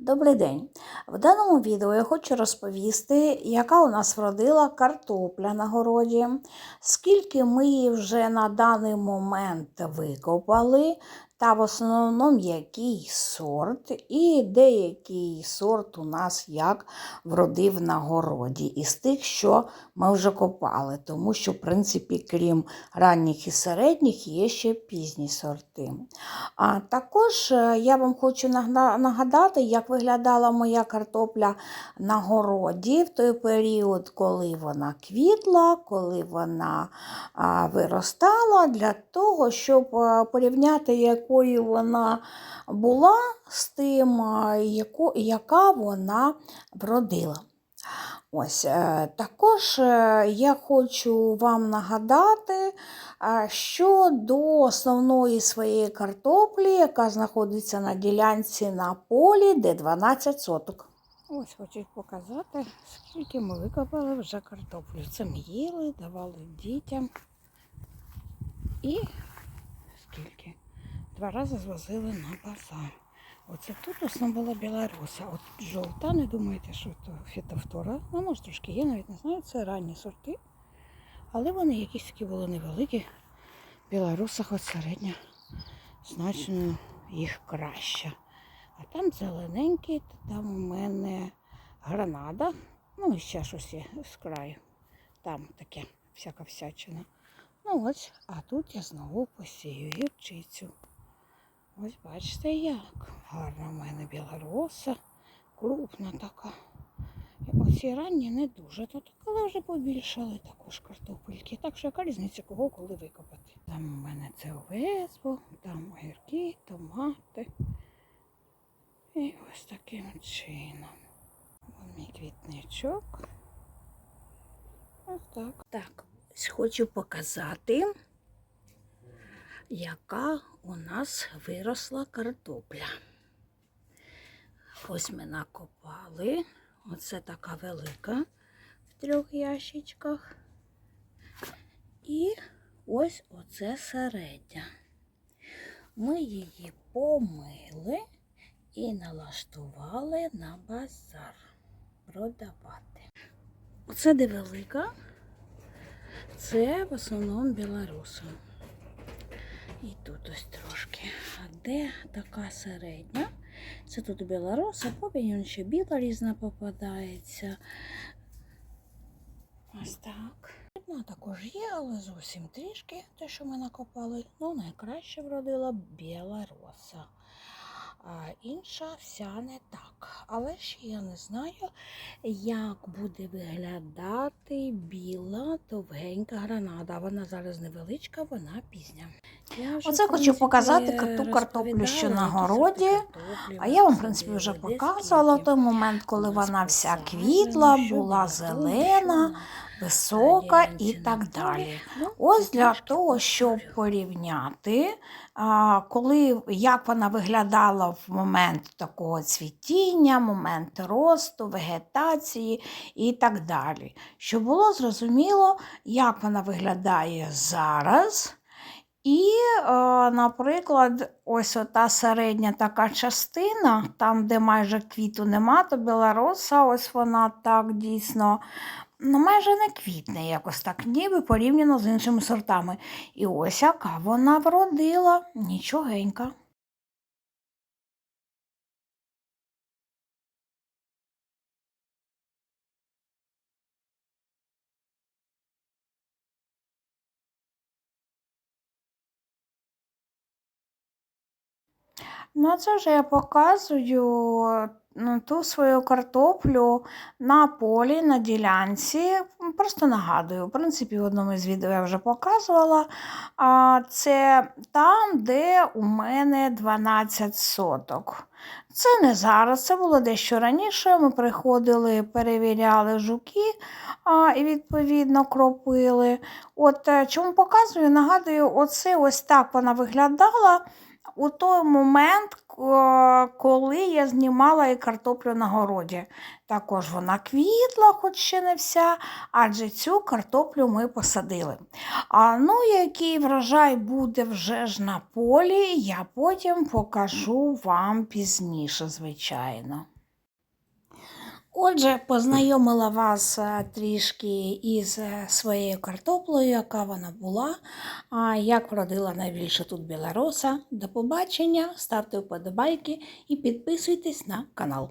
Добрий день! В даному відео я хочу розповісти, яка у нас вродила картопля на городі, скільки ми її вже на даний момент викопали, та в основному який сорт, і деякий сорт у нас як вродив на городі, із тих, що ми вже копали, тому що, в принципі, крім ранніх і середніх, є ще пізні сорти. А також е, я вам хочу нагадати, як виглядала моя картопля на городі в той період, коли вона квітла, коли вона виростала, для того, щоб а, порівняти, якою вона була з тим, а, яку, яка вона вродила. Ось е, також е, я хочу вам нагадати, що до основної своєї картоплі, яка знаходиться на ділянці на полі, де 12 соток. Ось хочу показати, скільки ми викопали вже картоплю. Це ми їли, давали дітям. І скільки? Два рази звозили на базар. Оце тут основна була білоруса. От жовта, не думайте, що це фітофтора. Ну, може трошки є, навіть не знаю, це ранні сорти. Але вони якісь такі були невеликі. Білоруса хоч середня, значно їх краще. А там зелененький, то там у мене гранада. Ну і ще щось є з краю. Там таке всяка всячина. Ну ось, а тут я знову посію гірчицю. Ось бачите як. Гарна в мене білороса, крупна така. Оці ранні не дуже, так, але вже побільшали також картопельки. Так що яка різниця кого коли викопати. Там у мене це овес був, там огірки, томати. І ось таким чином. Вон мій квітничок. Ось так. Так, ось хочу показати, яка у нас виросла картопля. Ось ми накопали. Оце така велика в трьох ящичках. І ось оце середня. Ми її помили і налаштували на базар продавати. Оце де велика, це в основному білоруса. І тут ось трошки. А де така середня? Це тут білоруса, потім ще біла різна попадається. Ось так. Ну, також є, але зовсім трішки те, що ми накопали. Ну, найкраще вродила біла роса. А інша вся не так. Але ще я не знаю, як буде виглядати біла довгенька гранада. Вона зараз невеличка, вона пізня. Я Оце хочу показати ту картоплю, що на городі. А я вам, в принципі, вже показувала в той момент, коли вона вся квітла, була зелена, висока і так далі. Ну, Ось для того, щоб порівняти, коли, як вона виглядала в момент такого цвітіння, момент росту, вегетації і так далі. Щоб було зрозуміло, як вона виглядає зараз. І, е, наприклад, ось ота середня така частина, там, де майже квіту нема, то білороса, ось вона так дійсно ну, майже не квітне якось так, ніби порівняно з іншими сортами. І ось яка вона вродила, нічогенька. Ну, це вже я показую ну, ту свою картоплю на полі, на ділянці. Просто нагадую, в принципі, в одному із відео я вже показувала. Це там, де у мене 12 соток. Це не зараз, це було дещо раніше. Ми приходили, перевіряли жуки а, і відповідно кропили. От е, чому показую, нагадую, оце ось так вона виглядала. У той момент, коли я знімала і картоплю на городі. Також вона квітла, хоч ще не вся, адже цю картоплю ми посадили. А ну, який врожай буде вже ж на полі, я потім покажу вам пізніше, звичайно. Отже, познайомила вас е, трішки із е, своєю картоплею, яка вона була, як вродила найбільше тут білороса. До побачення, ставте вподобайки і підписуйтесь на канал.